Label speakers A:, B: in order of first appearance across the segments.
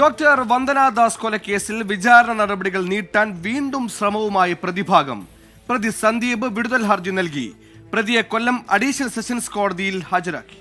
A: Doctor Vandana Das കൊലക്കേസിൽ വിചാരണ നടപടികൾ നീട്ടാൻ വീണ്ടും ശ്രമവുമായി പ്രതിഭാഗം. പ്രതി സന്ദീപ് വിടുതൽ ഹർജി നൽകി. പ്രതിയെ കൊല്ലം അഡീഷണൽ സെഷൻസ് കോടതിയിൽ ഹാജരാക്കി.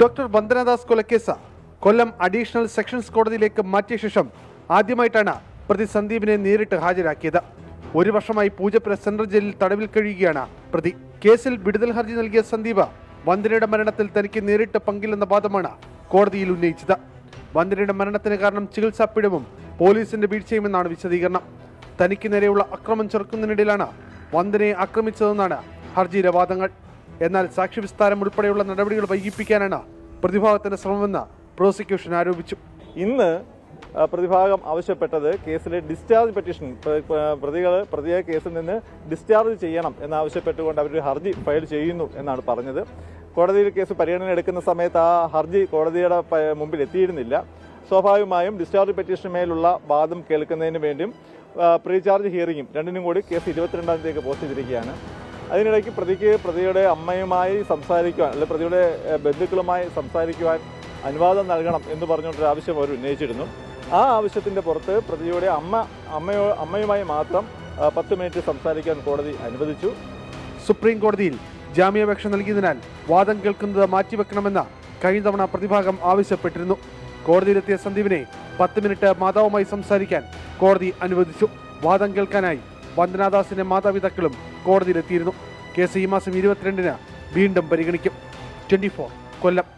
B: ഡോക്ടർ വന്ദനാദാസ് കൊലക്കേസ കൊല്ലം അഡീഷണൽ സെക്ഷൻസ് കോടതിയിലേക്ക് മാറ്റിയ ശേഷം ആദ്യമായിട്ടാണ് പ്രതി സന്ദീപിനെ നേരിട്ട് ഹാജരാക്കിയത്. ഒരു വർഷമായി പൂജപ്പുര സെൻട്രൽ ജയിലിൽ തടവിൽ കഴിയുകയാണ് പ്രതി. കേസിൽ വിടുതൽ ഹർജി നൽകിയ സന്ദീപ് വന്ദനയുടെ മരണത്തിൽ തനിക്ക് നേരിട്ട് പങ്കില്ലെന്ന വാദമാണ് കോടതിയിൽ ഉന്നയിച്ചത്. വന്ദനയുടെ മരണത്തിന് കാരണം ചികിത്സാ പിഴവും പോലീസിന്റെ വീഴ്ചയുമെന്നാണ് വിശദീകരണം. തനിക്ക് നേരെയുള്ള അക്രമം ചെറുക്കുന്നതിനിടയിലാണ് വന്ദനയെ ആക്രമിച്ചതെന്നാണ് ഹർജിയിലെ വാദങ്ങൾ. എന്നാൽ സാക്ഷി വിസ്താരം ഉൾപ്പെടെയുള്ള നടപടികൾ വൈകിപ്പിക്കാനാണ് പ്രതിഭാഗത്തിന്റെ ശ്രമമെന്ന് പ്രോസിക്യൂഷൻ ആരോപിച്ചു.
C: ഇന്ന് പ്രതിഭാഗം ആവശ്യപ്പെട്ടത് കേസിലെ ഡിസ്ചാർജ് പെറ്റീഷൻ പ്രതികൾ പ്രതിയെ കേസിൽ നിന്ന് ഡിസ്ചാർജ് ചെയ്യണം എന്നാവശ്യപ്പെട്ടുകൊണ്ട് അവർ ഹർജി ഫയൽ ചെയ്യുന്നു എന്നാണ് പറഞ്ഞത്. കോടതിയിൽ കേസ് പരിഗണന എടുക്കുന്ന സമയത്ത് ആ ഹർജി കോടതിയുടെ മുമ്പിൽ എത്തിയിരുന്നില്ല. സ്വാഭാവികമായും ഡിസ്ചാർജ് പെറ്റീഷനുമേലുള്ള വാദം കേൾക്കുന്നതിന് വേണ്ടിയും പ്രീചാർജ് ഹിയറിങ്ങും രണ്ടിനും കൂടി കേസ് ഇരുപത്തിരണ്ടാം തീയതിക്ക് പോസ്റ്റ് ചെയ്തിരിക്കുകയാണ്. അതിനിടയ്ക്ക് പ്രതിക്ക് പ്രതിയുടെ അമ്മയുമായി സംസാരിക്കുവാൻ അല്ലെങ്കിൽ പ്രതിയുടെ ബന്ധുക്കളുമായി സംസാരിക്കുവാൻ അനുവാദം നൽകണം എന്ന് പറഞ്ഞുകൊണ്ടൊരു ആവശ്യം അവർ ഉന്നയിച്ചിരുന്നു. ആ ആവശ്യത്തിന്റെ പുറത്ത് പ്രതിയുടെ അമ്മ അമ്മയോ അമ്മയുമായി മാത്രം പത്ത് മിനിറ്റ് സംസാരിക്കാൻ കോടതി അനുവദിച്ചു.
B: സുപ്രീം കോടതിയിൽ ജാമ്യാപേക്ഷ നൽകിയതിനാൽ വാദം കേൾക്കുന്നത് മാറ്റിവെക്കണമെന്ന കഴിഞ്ഞ തവണ പ്രതിഭാഗം ആവശ്യപ്പെട്ടിരുന്നു. കോടതിയിലെത്തിയ സന്ദീപിനെ പത്ത് മിനിറ്റ് മാതാവുമായി സംസാരിക്കാൻ കോടതി അനുവദിച്ചു. വാദം കേൾക്കാനായി വന്ദനാദാസിന്റെ മാതാപിതാക്കളും കോടതിയിലെത്തിയിരുന്നു. കേസ് ഈ മാസം ഇരുപത്തിരണ്ടിന് വീണ്ടും പരിഗണിക്കും. ട്വന്റി കൊല്ലം.